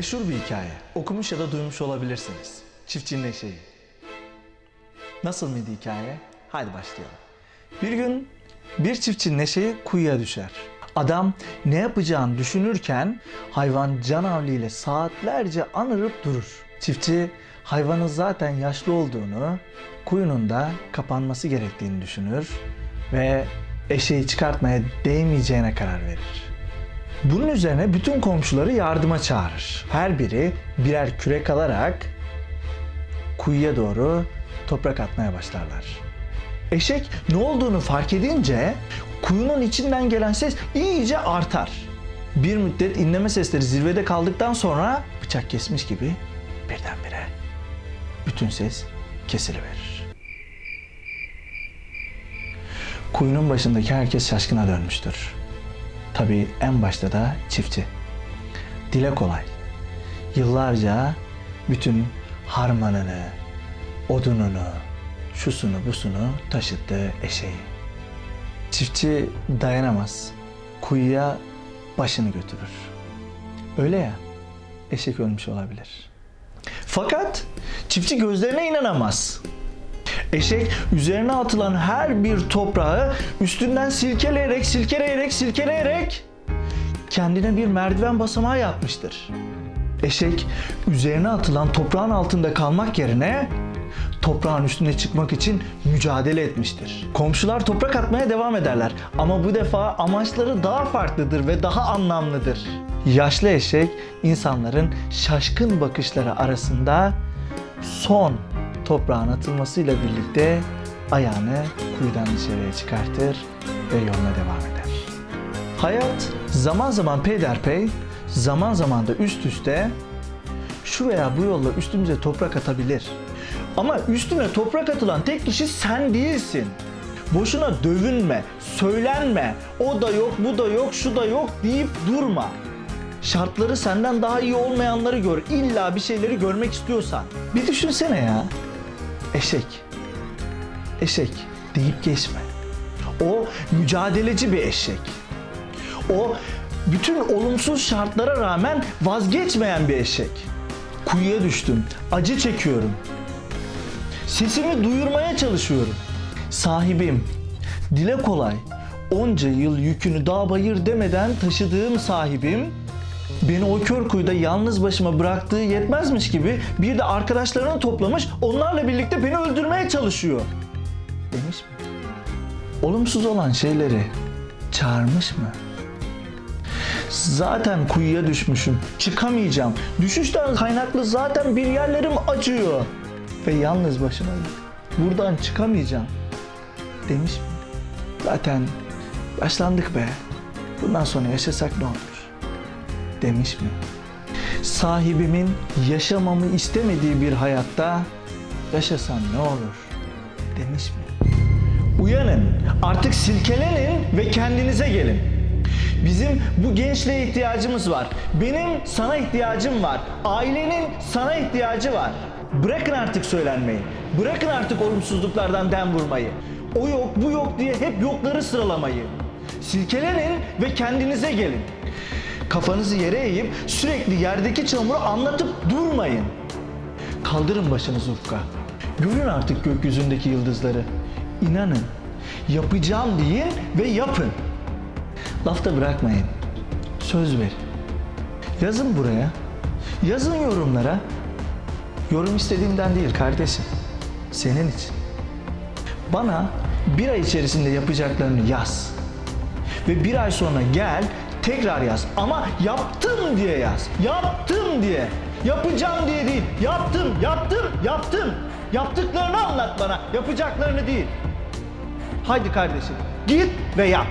Meşhur bir hikaye. Okumuş ya da duymuş olabilirsiniz. Çiftçinin eşeği. Nasıl mıydı hikaye? Hadi başlayalım. Bir gün bir çiftçinin eşeği kuyuya düşer. Adam ne yapacağını düşünürken hayvan can havliyle saatlerce anırıp durur. Çiftçi hayvanın zaten yaşlı olduğunu, kuyunun da kapanması gerektiğini düşünür ve eşeği çıkartmaya değmeyeceğine karar verir. Bunun üzerine bütün komşuları yardıma çağırır. Her biri birer kürek alarak kuyuya doğru toprak atmaya başlarlar. Eşek ne olduğunu fark edince kuyunun içinden gelen ses iyice artar. Bir müddet inleme sesleri zirvede kaldıktan sonra bıçak kesmiş gibi birdenbire bütün ses kesiliverir. Kuyunun başındaki herkes şaşkına dönmüştür. Tabii en başta da çiftçi. Dile kolay. Yıllarca bütün harmanını, odununu, şusunu busunu taşıttı eşeği. Çiftçi dayanamaz. Kuyuya başını götürür. Öyle ya, eşek ölmüş olabilir. Fakat çiftçi gözlerine inanamaz. Eşek üzerine atılan her bir toprağı üstünden silkeleyerek, silkeleyerek, silkeleyerek kendine bir merdiven basamağı yapmıştır. Eşek üzerine atılan toprağın altında kalmak yerine toprağın üstüne çıkmak için mücadele etmiştir. Komşular toprak atmaya devam ederler ama bu defa amaçları daha farklıdır ve daha anlamlıdır. Yaşlı eşek insanların şaşkın bakışları arasında son toprağın atılmasıyla birlikte ayağını kuyudan dışarıya çıkartır ve yoluna devam eder. Hayat zaman zaman peyderpey, zaman zaman da üst üste şu veya bu yolla üstümüze toprak atabilir. Ama üstüne toprak atılan tek kişi sen değilsin. Boşuna dövünme, söylenme, o da yok, bu da yok, şu da yok deyip durma. Şartları senden daha iyi olmayanları gör. İlla bir şeyleri görmek istiyorsan. Bir düşünsene ya. Eşek. Eşek deyip geçme. O mücadeleci bir eşek. O bütün olumsuz şartlara rağmen vazgeçmeyen bir eşek. Kuyuya düştüm. Acı çekiyorum. Sesimi duyurmaya çalışıyorum. Sahibim, dile kolay, onca yıl yükünü dağ bayır demeden taşıdığım sahibim, beni o kör kuyuda yalnız başıma bıraktığı yetmezmiş gibi bir de arkadaşlarını toplamış, onlarla birlikte beni öldürmeye çalışıyor. Demiş mi? Olumsuz olan şeyleri çağırmış mı? Zaten kuyuya düşmüşüm. Çıkamayacağım. Düşüşten kaynaklı zaten bir yerlerim acıyor. Ve yalnız başımayım. Buradan çıkamayacağım. Demiş mi? Zaten yaşlandık be. Bundan sonra yaşasak ne olur? Demiş mi? Sahibimin yaşamamı istemediği bir hayatta yaşasam ne olur? Demiş mi? Uyanın, artık silkelenin ve kendinize gelin. Bizim bu gençliğe ihtiyacımız var. Benim sana ihtiyacım var. Ailenin sana ihtiyacı var. Bırakın artık söylenmeyi. Bırakın artık olumsuzluklardan dem vurmayı. O yok, bu yok diye hep yokları sıralamayı. Silkelenin ve kendinize gelin. Kafanızı yere eğip sürekli yerdeki çamuru anlatıp durmayın. Kaldırın başınızı ufka. Görün artık gökyüzündeki yıldızları. İnanın. Yapacağım deyin ve yapın. Lafta bırakmayın. Söz verin. Yazın buraya. Yazın yorumlara. Yorum istediğimden değil kardeşim. Senin için. Bana bir ay içerisinde yapacaklarını yaz. Ve bir ay sonra gel tekrar yaz. Ama yaptım diye yaz. Yaptım diye. Yapacağım diye değil. Yaptım, yaptım, yaptım. Yaptıklarını anlat bana. Yapacaklarını değil. Haydi kardeşim git ve yap.